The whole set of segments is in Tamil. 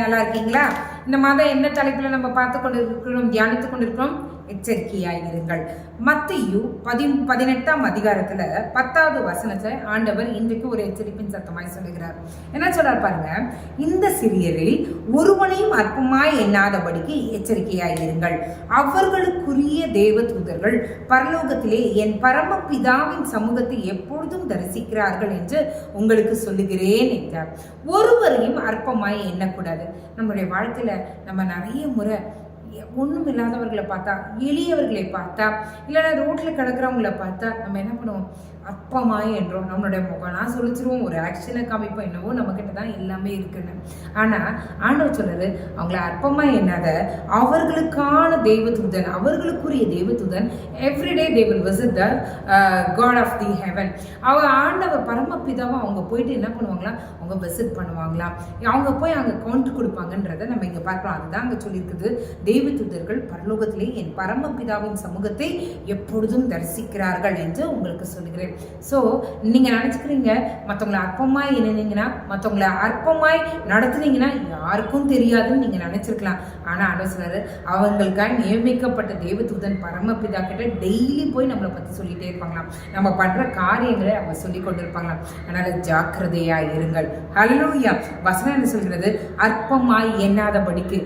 நல்லா இருக்கீங்களா? இந்த மாதம் என்ன தலைப்பில் நம்ம பார்த்து கொண்டு இருக்கிறோம் தியானித்து கொண்டிருக்கிறோம் இருங்கள். மத்தியு பதி பதினெட்டாம் அதிகாரத்துல பத்தாவது வசனத்தை ஆண்டவர் இன்றைக்கு ஒரு எச்சரிப்பின் சத்தமாய் சொல்லுகிறார். என்ன சொல்றார் பாருங்க? இந்த சிறியரில் ஒருவனையும் அற்பமாய் எண்ணாதபடிக்கு எச்சரிக்கையாக இருங்கள். அவர்களுக்குரிய தேவ தூதர்கள் பரலோகத்திலே என் பரம பிதாவின் சமூகத்தை எப்பொழுதும் தரிசிக்கிறார்கள் என்று உங்களுக்கு சொல்லுகிறேன் என்றார். ஒருவரையும் அற்பமாய் எண்ணக்கூடாது. நம்மளுடைய வாழ்க்கையில நம்ம நிறைய முறை ஒன்றும் இல்லாதவர்களை பார்த்தா எளியவர்களை பார்த்தா இல்லைன்னா ரோட்டில் கிடக்கிறவங்கள பார்த்தா நம்ம என்ன பண்ணுவோம்? அற்பமாய் என்றோம் நம்மளுடைய முகம்லாம் சொல்லிச்சிருவோம் ஒரு ஆக்ஷனை காமிப்போம் என்னவோ நம்மக்கிட்ட தான் எல்லாமே இருக்குன்னு. ஆனால் ஆண்டவர் சொல்றாரு அவங்கள அற்பமாய் எண்ணாத அவர்களுக்கான தெய்வதூதன் அவர்களுக்குரிய தெய்வதூதன் every day they will visit the God of the heaven அவ ஆண்டவர் பரமபிதாவை அவங்க போயிட்டு என்ன பண்ணுவாங்களா? அவங்க விசிட் பண்ணுவாங்களா? அவங்க போய் அங்கே கவுண்ட் கொடுப்பாங்கன்றதை நம்ம இங்கே பார்க்கலாம். அதுதான் அங்கே சொல்லியிருக்குது. தெய்வதூதர்கள் பரலோகத்திலே என் பரமபிதாவின் சமூகத்தை எப்பொழுதும் தரிசிக்கிறார்கள் என்று உங்களுக்கு சொல்கிறேன் ஸோ நீங்கள் நினச்சிக்கிறீங்க மற்றவங்களை அற்பமாய் இணைந்தீங்கன்னா மற்றவங்களை அற்பமாய் நடத்துனீங்கன்னா யாருக்கும் தெரியாதுன்னு நீங்கள் நினச்சிருக்கலாம். ஆனால் ஆண்டவர் சொல்றாரு அவங்களுக்காக நியமிக்கப்பட்ட தேவதூதன் பரமபிதா கிட்ட டெய்லி போய் நம்மளை பற்றி சொல்லிகிட்டே இருப்பாங்களாம். நம்ம பண்ணுற காரியங்களை அவங்க சொல்லி கொண்டு இருப்பாங்களாம் அதனால் ஜாக்கிரதையா இருங்கள். ஹalleluya வசனம் என்ன சொல்கிறது? அற்பமாய் எண்ணாதபடிக்கு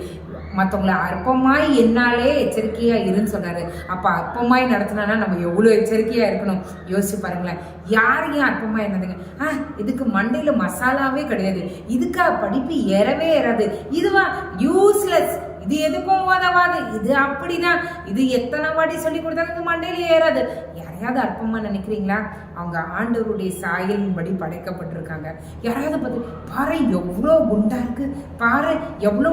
மற்றவங்கள அற்பமாய் என்னாலே எச்சரிக்கையாக இருன்னு சொன்னார். அப்போ அற்பமாய் நடத்தினா நம்ம எவ்வளோ எச்சரிக்கையாக இருக்கணும்? யோசிச்சு பாருங்களேன். யாரையும் அற்பமாக என்னதுங்க ஆ இதுக்கு மண்டையில் மசாலாவே கிடையாது. இதுக்கா படிப்பு ஏறவே ஏறாது. இதுவா யூஸ்லெஸ் இது எதுக்கும் உதவாது இது அப்படிதான் இது எத்தனை வாட்டி சொல்லி கொடுத்தாலும் இது மண்டையில ஏறாது. யாரையாவது அற்பமாக நினைக்கிறீங்களா? அவங்க ஆண்டவருடைய சாயலின்படி படைக்கப்பட்டிருக்காங்க. யாராவது பார்த்து பாறை எவ்வளோ குண்டாக இருக்குது பாறை எவ்வளோ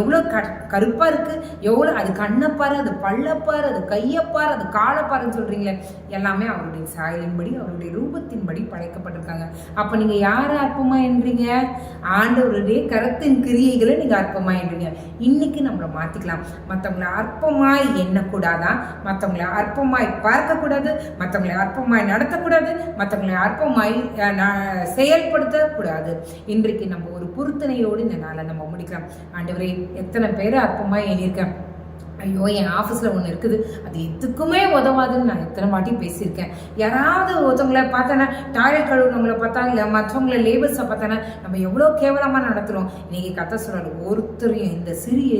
எவ்வளோ க கருப்பாக இருக்குது எவ்வளோ அது கண்ணப்பாரு அது பள்ளப்பாரு அது கையப்பாரு அது காலப்பாருன்னு சொல்கிறீங்களே எல்லாமே அவருடைய சாயலின்படி அவருடைய ரூபத்தின்படி படைக்கப்பட்டிருக்காங்க. அப்போ நீங்கள் யாரை அற்பமாக என்றீங்க ஆண்டவருடைய கரத்தின் கிரியைகளை நீங்கள் அற்பமாக என்றீங்க இன்னைக்கு நம்மளை மாற்றிக்கலாம் மற்றவங்களை அற்பமாய் எண்ணக்கூடாதான் மற்றவங்களை அற்பமாய் பார்க்கக்கூடாது? மற்றவங்களை அற்பமாய் நடத்தக்கூடாது மற்றவங்களை அற்பமாய் செயல்படுத்தக்கூடாது. இன்றைக்கு நம்ம ஒரு பொருத்தனையோடு இந்த நாளை நம்ம முடிக்கலாம். ஆண்டவரே எத்தனை பேர் அற்பமாய் எண்ணியிருக்கேன். ஐயோ என் ஆஃபீஸில் ஒன்று இருக்குது. அது எதுக்குமே உதவாதுன்னு நான் எத்தனை வாட்டி பேசியிருக்கேன். யாராவது ஒருத்தவங்கள பார்த்தேன்னா டாய்லெட் கழுவுறவங்கள பார்த்தா இல்லை மற்றவங்கள லேபர்ஸை பார்த்தானா நம்ம எவ்வளோ கேவலமாக நடத்துகிறோம் இன்னைக்கு கதை சொல்கிறாரு ஒருத்தரையும் இந்த சிறிய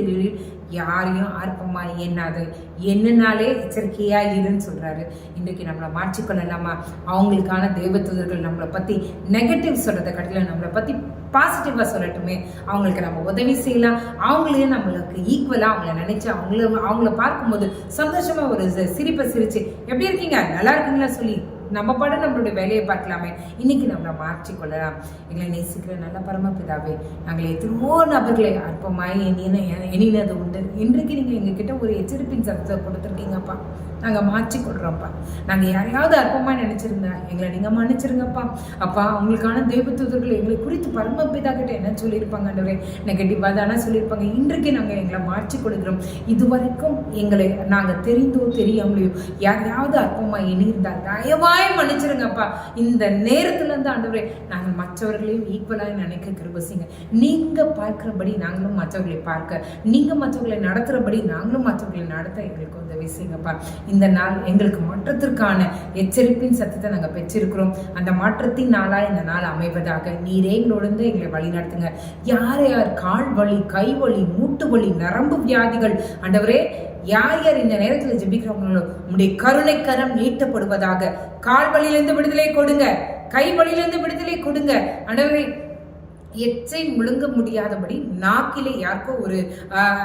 யாரையும் அற்பமாக எண்ணாது என்னனாலே எச்சரிக்கையா இருன்னு சொல்றாரு. இன்னைக்கு நம்மளை மாற்றிக்கொள்ளலாமா? அவங்களுக்கான தெய்வத்தூதர்கள் நம்மளை பத்தி நெகட்டிவ் சொல்றதை கட்டில நம்மளை பத்தி பாசிட்டிவா சொல்லட்டுமே. அவங்களுக்கு நம்ம உதவி செய்யலாம். அவங்களையும் நம்மளுக்கு ஈக்குவலா அவங்கள நினைச்சு அவங்கள அவங்கள பார்க்கும்போது சந்தோஷமா ஒரு சிரிப்பை சிரிச்சு எப்படி இருக்கீங்க? நல்லா இருக்கீங்களா? சொல்லி நம்ம பாட நம்மளுடைய வேலையை பார்க்கலாமே. இன்னைக்கு நம்மளை மாற்றிக்கொள்ளலாம் எங்களை நேசிக்கிற நல்ல பரமபிதாவே நாங்கள் எத்தனையோ நபர்களை அற்பமாய் எண்ணின எண்ணினது உண்டு. இன்றைக்கு நீங்கள் எங்ககிட்ட ஒரு எச்சரிப்பின் சத்தத்தை கொடுத்துருக்கீங்கப்பா. நாங்கள் மாற்றிக்கொள்கிறோம்ப்பா நாங்கள் யாரையாவது அற்பமாக நினச்சிருந்தா எங்களை நீங்கள் மன்னிச்சிருங்கப்பா. அப்பா அவங்களுக்கான தெய்வத்தூதர்கள் எங்களை குறித்து பரமபிதா கிட்ட என்ன சொல்லியிருப்பாங்கன்றவரே நெகட்டிவாக தானே சொல்லியிருப்பாங்க. இன்றைக்கு நாங்கள் எங்களை மாற்றி கொடுக்குறோம் இது இதுவரைக்கும் எங்களை நாங்கள் தெரிந்தோ தெரியாமலையோ யாரையாவது அற்பமாக எண்ணியிருந்தா தயவாய் மன்னிச்சிருங்கப்பா. இந்த நேரத்துல இருந்து ஆண்டவரே நாங்கள் மற்றவர்களையும் ஈக்குவலாக நினைக்க கிருபசிங்க நீங்கள் பார்க்கிறபடி நாங்களும் மற்றவர்களை பார்க்க நீங்கள் மற்றவர்களை நடத்துகிறபடி நாங்களும் மற்றவர்களை நடத்த எங்களுக்கு உதவி செய்யுங்கப்பா. இந்த நாள் எங்களுக்கு மாற்றத்திற்கான எச்சரிப்பின் சத்தத்தை நாங்கள் பெற்றிருக்கிறோம். அந்த மாற்றத்தின் நாளாக இந்த நாள் அமைவதாக நீரே எங்களோடு எங்களை வழி நடத்துங்க யார் யார் கால் வலி கை வலி மூட்டு வலி நரம்பு வியாதிகள் ஆண்டவரே யார் யார் இந்த நேரத்தில் ஜெபிக்கிறவங்களோ உங்களுடைய கருணை கரம் நீட்டப்படுவதாக கால் வலியிலிருந்து விடுதலை கொடுங்க கை வழியிலிருந்து விடுதலை கொடுங்க. ஆண்டவரே எச்சை முழுங்க முடியாதபடி நாக்கிலே யாருக்கோ ஒரு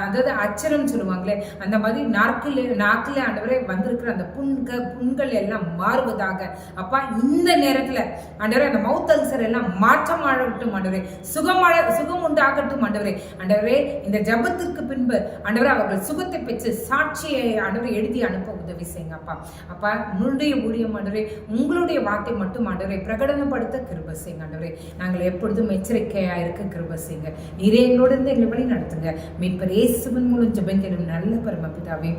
அதாவது அச்சரம் சொல்லுவாங்களே அந்த மாதிரி நாக்கில் நாக்கில் ஆண்டவரே வந்திருக்கிற அந்த புண்க புண்கள் எல்லாம் மாறுவதாக. அப்பா இந்த நேரத்தில் ஆண்டவரே அந்த மவுத் அல்சர் எல்லாம் மாற்றமாகட்டும் ஆண்டவரே சுகமாழ சுகம் உண்டாகட்டும் ஆண்டவரே. ஆண்டவரே இந்த ஜெபத்திற்கு பின்பு ஆண்டவரே அவர்கள் சுகத்தை பெற்று சாட்சியை ஆண்டவரை எழுதி அனுப்ப உதவி செய்யுங்க அப்பா. அப்பா உன்னுடைய ஊழியம் ஆண்டவரே உங்களுடைய வார்த்தை மட்டும் ஆண்டவரை பிரகடனப்படுத்த கிருப செய்யுங்க ஆண்டவரே. நாங்கள் எப்பொழுதும் எச்சரிக்கை எச்சரிக்கையா இருக்க கிருப செய்யுங்க. நீரே எங்களோட இருந்து எங்களை வழி நடத்துங்க. மீட்பர் இயேசுவின் மூலம் ஜெபங்களும் நல்ல பரமபிதாவே.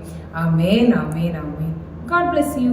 ஆமேன் ஆமேன் ஆமேன். God bless you